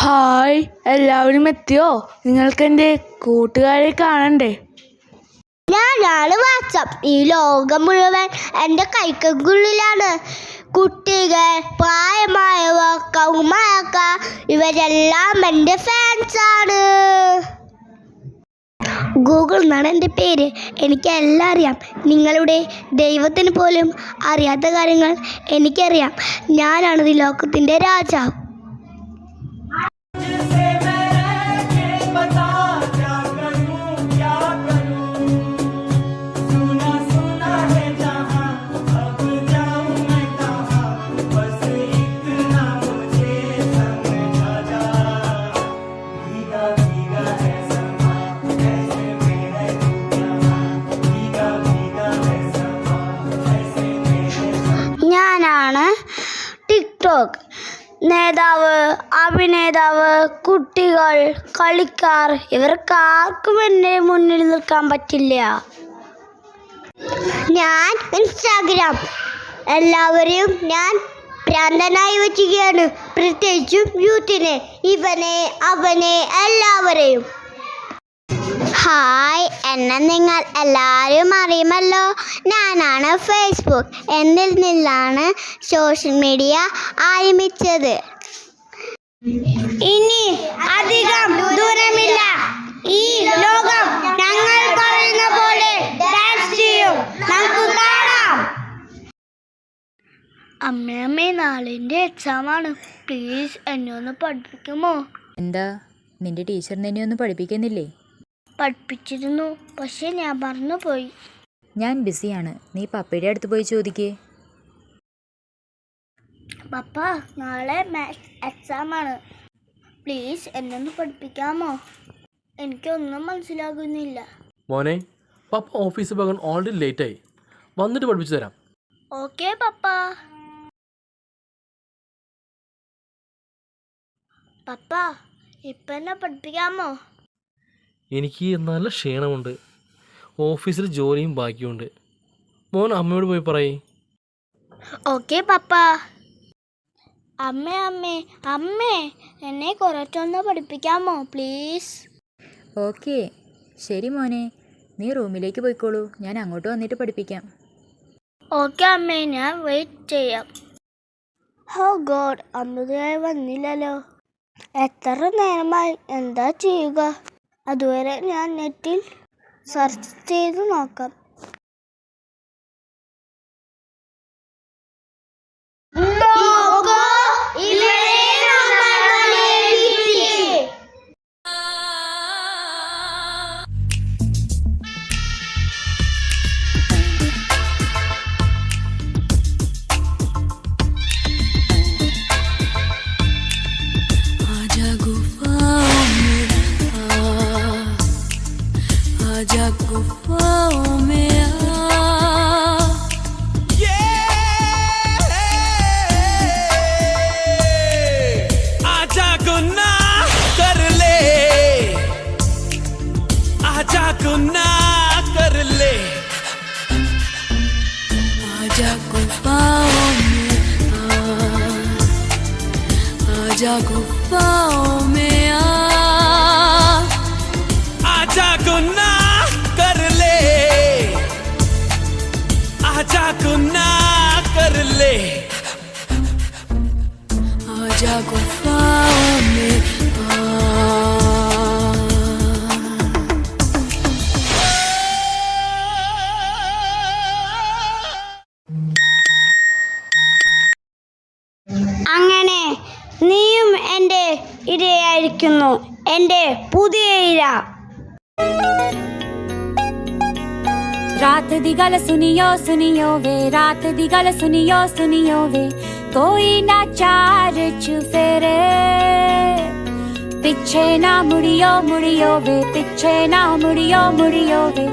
Hi എല്ലാവരും എത്തിയോ? നിങ്ങൾക്ക് എന്റെ കൂട്ടുകാരെ കാണണ്ടേ? ഞാനാണ് വാട്സപ്പ് ഈ ലോകം മുഴുവൻ എന്റെ കൈക്കുള്ളിലാണ് കുട്ടികൾ പ്രായമായവർ കൗമാരക്ക ഇവരെല്ലാം എന്റെ ഫാൻസാണ് ഗൂഗിൾ എന്നാണ് എന്റെ പേര്. എനിക്ക് എല്ലാം അറിയാം. നിങ്ങളുടെ ദൈവത്തിന് പോലും അറിയാത്ത കാര്യങ്ങൾ എനിക്കറിയാം. ഞാനാണ് ഈ ലോകത്തിന്റെ രാജാവ്. നേതാവ് അഭിനേതാവ് കുട്ടികൾ കളിക്കാർ ഇവർക്ക് ആർക്കും എന്റെ മുന്നിൽ നിൽക്കാൻ പറ്റില്ല. ഞാൻ ഇൻസ്റ്റാഗ്രാം. എല്ലാവരെയും ഞാൻ ഭ്രാന്തനായി വയ്ക്കുകയാണ് പ്രത്യേകിച്ചും യൂത്തിനെ ഇവനെ അവനെ എല്ലാവരെയും. ഹായ് എന്നെ നിങ്ങൾ എല്ലാവരും അറിയുമല്ലോ. ഞാനാണ് ഫേസ്ബുക്ക് എന്നിൽ നിന്നാണ് സോഷ്യൽ മീഡിയ ആരംഭിച്ചത്? ഇനി അധികം ദൂരമില്ല. ഈ ലോകം ഞങ്ങൾ പറയുന്ന പോലെ ഡാൻസ് ചെയ്യും. നമുക്ക് കാണാം. അമ്മയമ്മേ നാളിന്റെ എക്സാമാണ് പ്ലീസ് എന്നെ ഒന്ന് പഠിപ്പിക്കുമോ? എന്താ? നിന്റെ ടീച്ചർ നിന്നെ ഒന്ന് പഠിപ്പിക്കുന്നില്ലേ? പഠിപ്പിച്ചിരുന്നു. പക്ഷേ ഞാൻ മറന്നുപോയി ഞാൻ ബിസിയാണ്. നീ പപ്പയുടെ അടുത്ത് പോയി ചോദിക്കേ. പപ്പ നാളെ മാത്സ് എക്സാം ആണ്. പ്ലീസ് എന്നൊന്ന് പഠിപ്പിക്കാമോ? എനിക്കൊന്നും മനസ്സിലാകുന്നില്ല. മോനെ പപ്പ ഓഫീസിൽ പോകാൻ ഓൾറെഡി ആയി. വന്നിട്ട് പഠിപ്പിച്ചു തരാം. ഓക്കെ പപ്പ. പപ്പ ഇപ്പം എന്നെ പഠിപ്പിക്കാമോ? എനിക്ക് നല്ല ക്ഷീണമുണ്ട്. ഓഫീസിൽ ജോലിയും ബാക്കിയുണ്ട്. മോൻ അമ്മയോട് പോയി പറയേ. ഓക്കെ പപ്പ. അമ്മേ അമ്മേ അമ്മേ. എന്നെ കുറച്ചൊന്ന് പഠിപ്പിക്കാമോ പ്ലീസ്? ഓക്കെ. ശരി മോനെ. നീ റൂമിലേക്ക് പോയിക്കോളൂ. ഞാൻ അങ്ങോട്ട് വന്നിട്ട് പഠിപ്പിക്കാം. ഓക്കെ അമ്മേ. ഞാൻ വെയിറ്റ് ചെയ്യാം. ഹോ ഗോഡ്. അമൃതയായി വന്നില്ലല്ലോ. എത്ര നേരമായി? എന്താ ചെയ്യുക? അതുവരെ ഞാൻ നെറ്റിൽ സെർച്ച് ചെയ്ത് നോക്കാം. आजा I go far. എന്റെ പുതിയ ഇര रात दी गल सुनियो सुनियो वे रात दी गल सुनियो सुनियो वे कोई ना चार च फेरे पीछे ना मुड़ियो मुड़ियो वे पीछे ना मुड़ियो मुड़ियो वे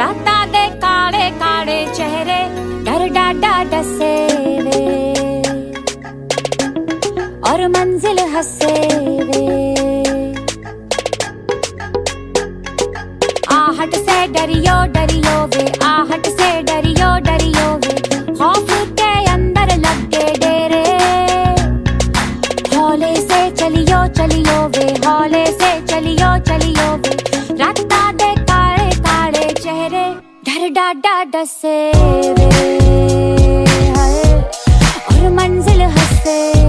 राता दे काले काले चेहरे डर डाडा डसे वे और मंजिल हसे वे डरियो डरियो वे। आहट से डरियो डरियो वे। खौफ के अंदर लग के डेरे। हौले से चलियो चलियो वे। हौले से चलियो चलियो वे। राता दे काले काले चेहरे। डर डाडा डसे वे। और मंजिल हंसे।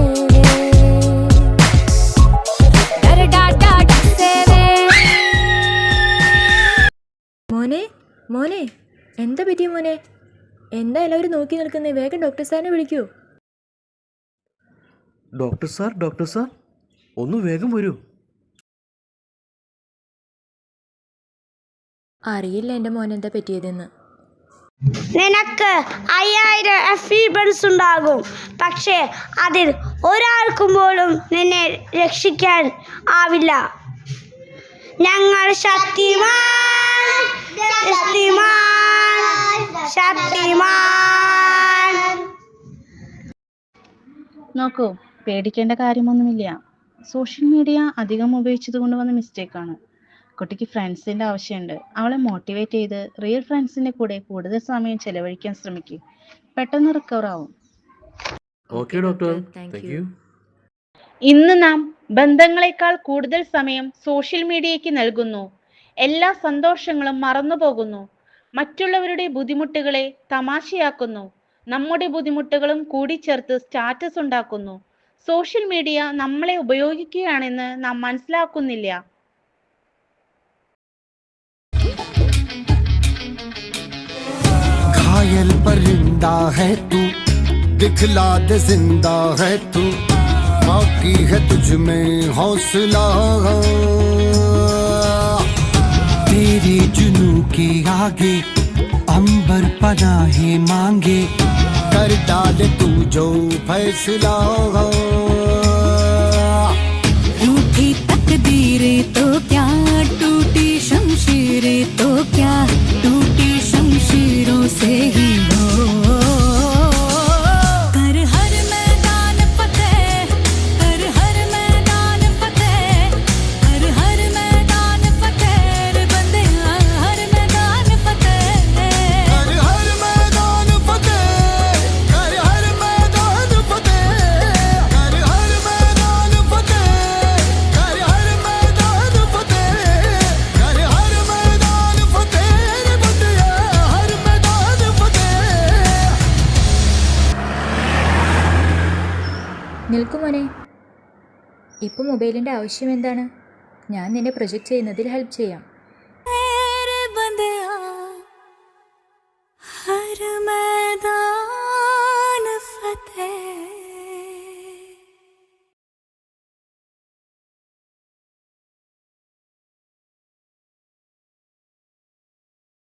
മോനെ എന്താ പറ്റിയ മോനെ? എന്താ എല്ലാവരും നോക്കി നിൽക്കുന്നേ? വേഗം ഡോക്ടർ സാറിനെ വിളിക്കൂ. ഡോക്ടർ സാർ ഡോക്ടർ സാർ ഒന്ന് വേഗം വരൂ. അറിയില്ല എന്റെ മോൻ എന്താ പറ്റിയതെന്ന്. നിനക്ക് അയ്യായിരം എഫ് ബൺസ് ഉണ്ടാകും. പക്ഷേ അതിൽ ഒരാൾക്കും പോലും നിന്നെ രക്ഷിക്കാൻ ആവില്ല. ഞങ്ങൾ ശക്തിമാൻ ശക്തിമാൻ ശക്തിമാൻ. നോക്കൂ പേടിക്കേണ്ട കാര്യമൊന്നുമില്ല. സോഷ്യൽ മീഡിയ അധികം ഉപയോഗിച്ചത് കൊണ്ട് വന്ന മിസ്റ്റേക്കാണ് കുട്ടിക്ക് ഫ്രണ്ട്സിന്റെ ആവശ്യമുണ്ട്. അവളെ മോട്ടിവേറ്റ് ചെയ്ത് റിയൽ ഫ്രണ്ട്സിന്റെ കൂടെ കൂടുതൽ സമയം ചെലവഴിക്കാൻ ശ്രമിക്കും. പെട്ടെന്ന് റിക്കവർ ആവും. ഓക്കെ ഡോക്ടർ താങ്ക് യു ഇന്ന് നാം ബന്ധങ്ങളെക്കാൾ കൂടുതൽ സമയം സോഷ്യൽ മീഡിയയ്ക്ക് നൽകുന്നു. എല്ലാ സന്തോഷങ്ങളും മറന്നു പോകുന്നു മറ്റുള്ളവരുടെ ബുദ്ധിമുട്ടുകളെ തമാശയാക്കുന്നു നമ്മുടെ ബുദ്ധിമുട്ടുകളും കൂടിച്ചേർത്ത് സ്റ്റാറ്റസ് ഉണ്ടാക്കുന്നു സോഷ്യൽ മീഡിയ നമ്മളെ ഉപയോഗിക്കുകയാണെന്ന് നാം മനസ്സിലാക്കുന്നില്ല घायल परिंदा है तू दिखला दे जिंदा है तू बाकी है तुझ में हौसला तेरे जुनू के आगे, अंबर पनाहे मांगे। कर डाल तू जो फैसला हो। रूठी तकदीरें तो क्या, टूटी शमशीरे तो क्या, टूटी शमशीरों से ही നിൽക്കു മോനെ. ഇപ്പോൾ മൊബൈലിന്റെ ആവശ്യം എന്താണ്? ഞാൻ നിന്നെ പ്രൊജക്റ്റ് ചെയ്യുന്നതിൽ ഹെൽപ്പ് ചെയ്യാം.